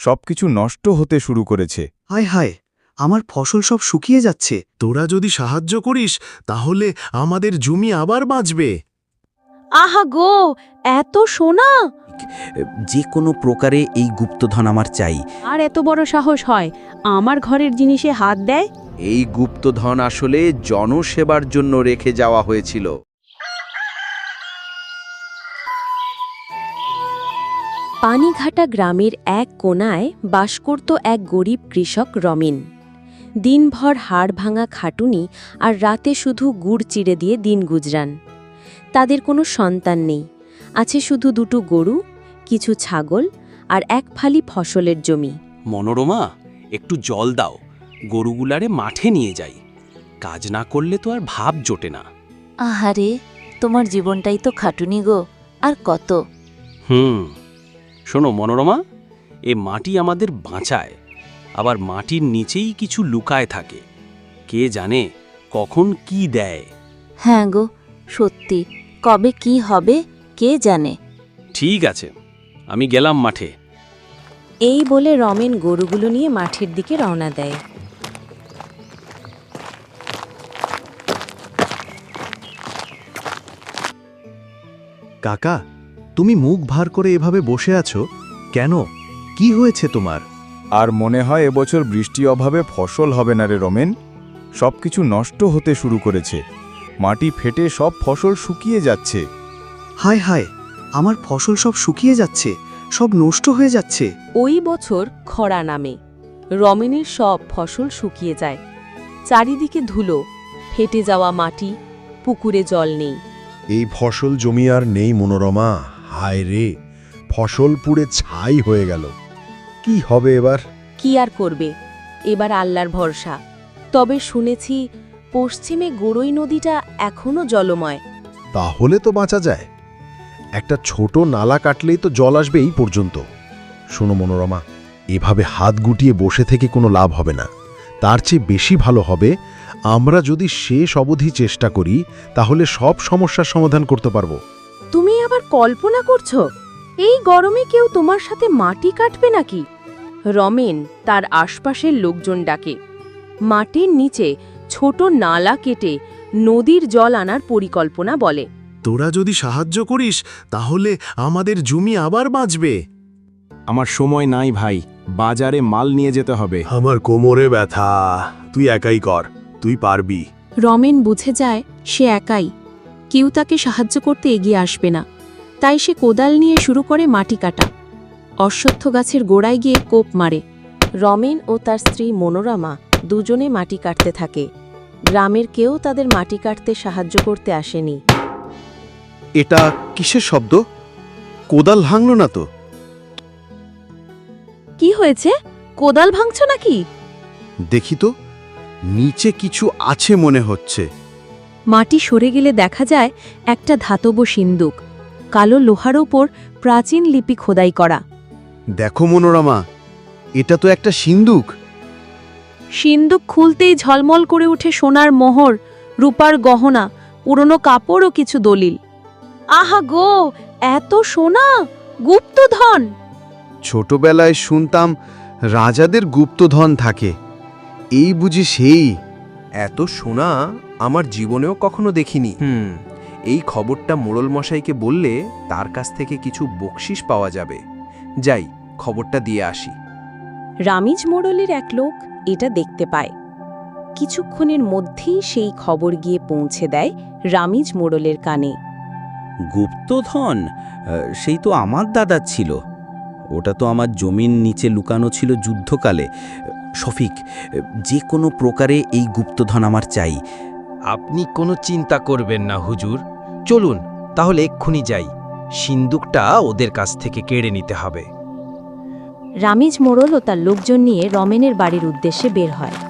সবকিছু নষ্ট হতে শুরু করেছে। হায় হায় আমার ফসল সব শুকিয়ে যাচ্ছে। তোরা যদি সাহায্য করিস তাহলে আমাদের জমি আবার বাঁচবে। আহা গো এত সোনা! যে কোনো প্রকারে এই গুপ্তধন আমার চাই। আর এত বড় সাহস হয়? আমার ঘরের জিনিসে হাত দেয়? এই গুপ্তধন আসলে জনসেবার জন্য রেখে যাওয়া হয়েছিল। পানিঘাটা গ্রামের এক কোনায় বাস করত এক গরিব কৃষক রমিন। দিনভর হাড় ভাঙা খাটুনি আর রাতে শুধু গুড় চিড়ে দিয়ে দিন গুজরান। তাদের কোনো সন্তান নেই। আছে শুধু দুটো গরু কিছু ছাগল আর এক ফালি ফসলের জমি। মনোরমা একটু জল দাও। গরুগুলারে মাঠে নিয়ে যাই। কাজ না করলে তো আর ভাব জোটে না। আহারে তোমার জীবনটাই তো খাটুনি গো। আর কত? হুম। শোনো মনোরমা এ মাটি আমাদের বাঁচায়। আবার মাটির নিচেই কিছু লুকায় থাকে। কে জানে কখন কি দেয়? হ্যাঁ গো সত্যি। কবে কি হবে কে জানে? ঠিক আছে আমি গেলাম মাঠে। এই বলে রমেন গরুগুলো নিয়ে মাঠের দিকে রওনা দেয়। কাকা তুমি মুখ ভার করে এভাবে বসে আছো? কেন? কি হয়েছে তোমার? আর মনে হয় এবছর বৃষ্টি অভাবে ফসল হবে না রে রমেন। সব কিছু নষ্ট হতে শুরু করেছে। মাটি ফেটে সব ফসল শুকিয়ে যাচ্ছে। হায় হায় আমার ফসল সব শুকিয়ে যাচ্ছে সব নষ্ট হয়ে যাচ্ছে। ওই বছর খরা নামে। রমেনের সব ফসল শুকিয়ে যায়। চারিদিকে ধুলো ফেটে যাওয়া মাটি পুকুরে জল নেই। এই ফসল জমি আর নেই মনোরমা। হায় রে ফসল পুড়ে ছাই হয়ে গেল। কি হবে এবার? কি আর করবে? এবার আল্লাহর ভরসা। তবে শুনেছি পশ্চিমে গড়ই নদীটা এখনও জলময়। তাহলে তো বাঁচা যায়। একটা ছোট নালা কাটলেই তো জল আসবে এই পর্যন্ত। শোনো মনোরমা এভাবে হাত গুটিয়ে বসে থেকে কোনো লাভ হবে না। তার চেয়ে বেশি ভালো হবে আমরা যদি শেষ অবধি চেষ্টা করি তাহলে সব সমস্যার সমাধান করতে পারব। আবার কল্পনা করছ? এই গরমে কেউ তোমার সাথে মাটি কাটবে নাকি? রমেন তার আশপাশের লোকজন ডাকে। মাটির নিচে ছোট নালা কেটে নদীর জল আনার পরিকল্পনা বলে। তোরা যদি সাহায্য করিস তাহলে আমাদের জমি আবার বাঁচবে। আমার সময় নাই ভাই বাজারে মাল নিয়ে যেতে হবে। আমার কোমরে ব্যথা। তুই একাই কর তুই পারবি। রমেন বুঝে যায় সে একাই। কেউ তাকে সাহায্য করতে এগিয়ে আসবে না। তাই সে কোদাল নিয়ে শুরু করে মাটি কাটা। অশ্বত্থ গাছের গোড়ায় গিয়ে কোপ মারে। রমেন ও তার স্ত্রী মনোরমা দুজনে মাটি কাটতে থাকে। গ্রামের কেউ তাদের মাটি কাটতে সাহায্য করতে আসেনি। এটা কিসের শব্দ? কোদাল ভাঙল না তো? কি হয়েছে? কোদাল ভাঙছ নাকি? দেখি তো নিচে কিছু আছে মনে হচ্ছে। মাটি সরে গেলে দেখা যায় একটা ধাতব সিন্দুক। কালো লোহার ওপর প্রাচীন লিপি খোদাই করা। দেখো মনোরমা এটা তো একটা সিন্দুক। সিন্দুক খুলতেই ঝলমল করে উঠে সোনার মোহর রূপার গহনা পুরনো কাপড় ও কিছু দলিল। আহা গো এত সোনা? গুপ্তধন! ছোটবেলায় শুনতাম রাজাদের গুপ্তধন থাকে। এই বুঝি সেই। এত সোনা আমার জীবনেও কখনো দেখিনি। হুম। এই খবরটা মোড়ল মশাইকে বললে তার কাছ থেকে কিছু বকশিস পাওয়া যাবে। যাই খবরটা দিয়ে আসি। রামিজ মোড়লের এক লোক এটা দেখতে পায়। কিছুক্ষণের মধ্যেই সেই খবর গিয়ে পৌঁছে দেয় রামিজ মোড়লের কানে। গুপ্তধন? সেই তো আমার দাদার ছিল। ওটা তো আমার জমির নিচে লুকানো ছিল যুদ্ধকালে। শফিক যে কোনো প্রকারে এই গুপ্তধন আমার চাই। আপনি কোনো চিন্তা করবেন না হুজুর। চলুন, তাহলে এক্ষুনি যাই। সিন্দুকটা ওদের কাছ থেকে কেড়ে নিতে হবে। রামিজ মোড়ল ও তার লোকজন নিয়ে রমেনের বাড়ির উদ্দেশ্যে বের হয়।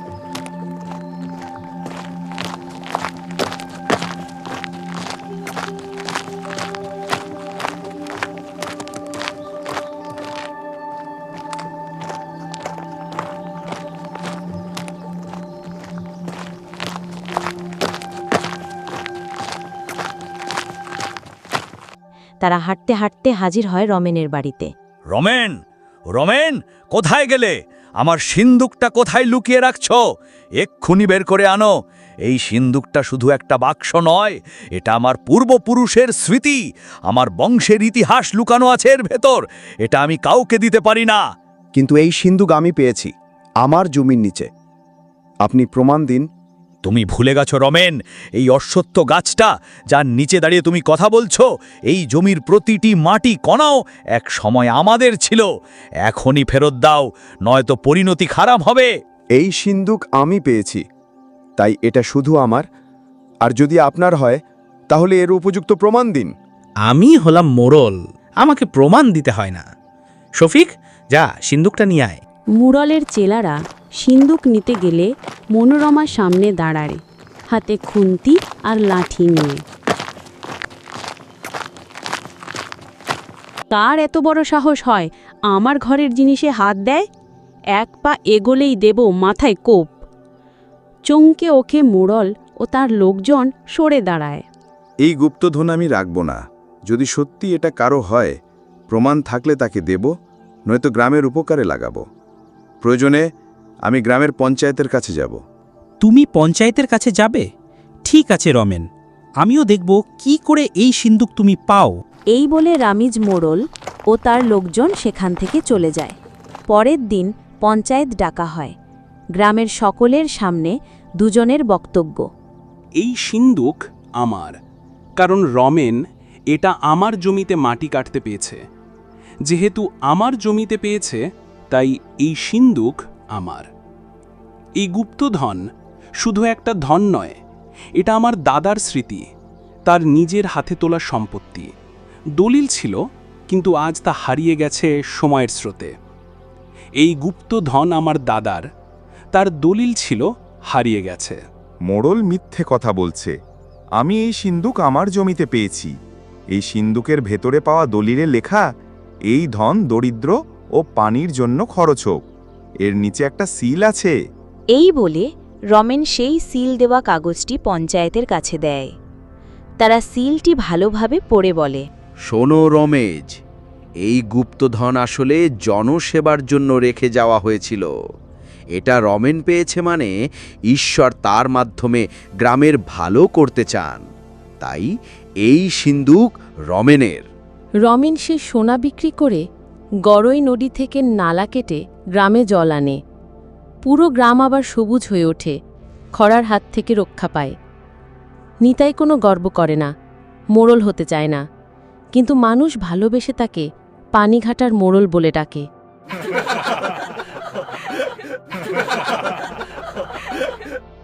তারা হাঁটতে হাঁটতে হাজির হয় রমেনের বাড়িতে। রমেন রমেন কোথায় গেলে? আমার সিন্দুকটা কোথায় লুকিয়ে রাখছ? এক্ষুনি বের করে আনো। এই সিন্দুকটা শুধু একটা বাক্স নয় এটা আমার পূর্বপুরুষের স্মৃতি। আমার বংশের ইতিহাস লুকানো আছে এর ভেতর। এটা আমি কাউকে দিতে পারি না। কিন্তু এই সিন্ধুক আমি পেয়েছি আমার জমির নিচে। আপনি প্রমাণ দিন তুমি ভুলে গেছো রমেন এই অশ্বত্থ গাছটা যার নিচে দাঁড়িয়ে তুমি কথা বলছো এই জমির প্রতিটি মাটি কণাও এক সময় আমাদের ছিল এখনই ফেরত দাও নয়তো পরিণতি খারাপ হবে। এই সিন্ধুক আমি পেয়েছি তাই এটা শুধু আমার আর যদি আপনার হয় তাহলে এর উপযুক্ত প্রমাণ দিন। আমি হলাম মোরল আমাকে প্রমাণ দিতে হয় না। শফিক যা সিন্দুকটা নিয়ে আয়। মুরলের চেলারা সিন্দুক নিতে গেলে মনোরমা সামনে দাঁড়ায়, হাতে খুন্তি আর লাঠি নিয়ে। তার এত বড় সাহস হয়? আমার ঘরের জিনিসে হাত দেয়? এক পা এগোলেই দেব মাথায় কোপ। চমকে ওকে মোড়ল ও তার লোকজন সরে দাঁড়ায়। এই গুপ্তধন আমি রাখব না। যদি সত্যি এটা কারও হয়, প্রমাণ থাকলে তাকে দেব, নয়তো গ্রামের উপকারে লাগাবো। প্রয়োজনে আমি গ্রামের পঞ্চায়েতের কাছে যাব। তুমি পঞ্চায়েতের কাছে যাবে? ঠিক আছে রমেন। আমিও দেখব কি করে এই সিন্দুক তুমি পাও। এই বলে রামিজ মোড়ল ও তার লোকজন সেখান থেকে চলে যায়। পরের দিন পঞ্চায়েত ডাকা হয়। গ্রামের সকলের সামনে দুজনের বক্তব্য। এই সিন্দুক আমার কারণ রমেন এটা আমার জমিতে মাটি কাটতে পেয়েছে। যেহেতু আমার জমিতে পেয়েছে তাই এই সিন্দুক আমার। এই গুপ্তধন শুধু একটা ধন নয়, এটা আমার দাদার স্মৃতি, তার নিজের হাতে তোলা সম্পত্তি। দলিল ছিল, কিন্তু আজ তা হারিয়ে গেছে সময়ের স্রোতে। এই গুপ্ত ধন আমার দাদার, তার দলিল ছিল হারিয়ে গেছে। মোড়ল মিথ্যে কথা বলছে, আমি এই সিন্দুক আমার জমিতে পেয়েছি। এই সিন্দুকের ভেতরে পাওয়া দলিলে লেখা, এই ধন দরিদ্র ও পানির জন্য খরচ হোক এর নিচে একটা সিল আছে। এই বলে রমেন সেই সিল দেওয়া কাগজটি পঞ্চায়েতের কাছে দেয়। তারা সিলটি ভালোভাবে পড়ে বলে শোনো রমেজ এই গুপ্তধন আসলে জনসেবার জন্য রেখে যাওয়া হয়েছিল। এটা রমেন পেয়েছে মানে ঈশ্বর তার মাধ্যমে গ্রামের ভালো করতে চান। তাই এই সিন্দুক রমেনের। রমেন সে সোনা বিক্রি করে গড়ই নদী থেকে নালা কেটে গ্রামে জল আনে। পুরো গ্রাম আবার সবুজ হয়ে ওঠে, খরার হাত থেকে রক্ষা পায়। নিতাই কোনো গর্ব করে না, মোড়ল হতে চায় না। কিন্তু মানুষ ভালোবেসে তাকে পানিঘাটার মোড়ল বলে ডাকে।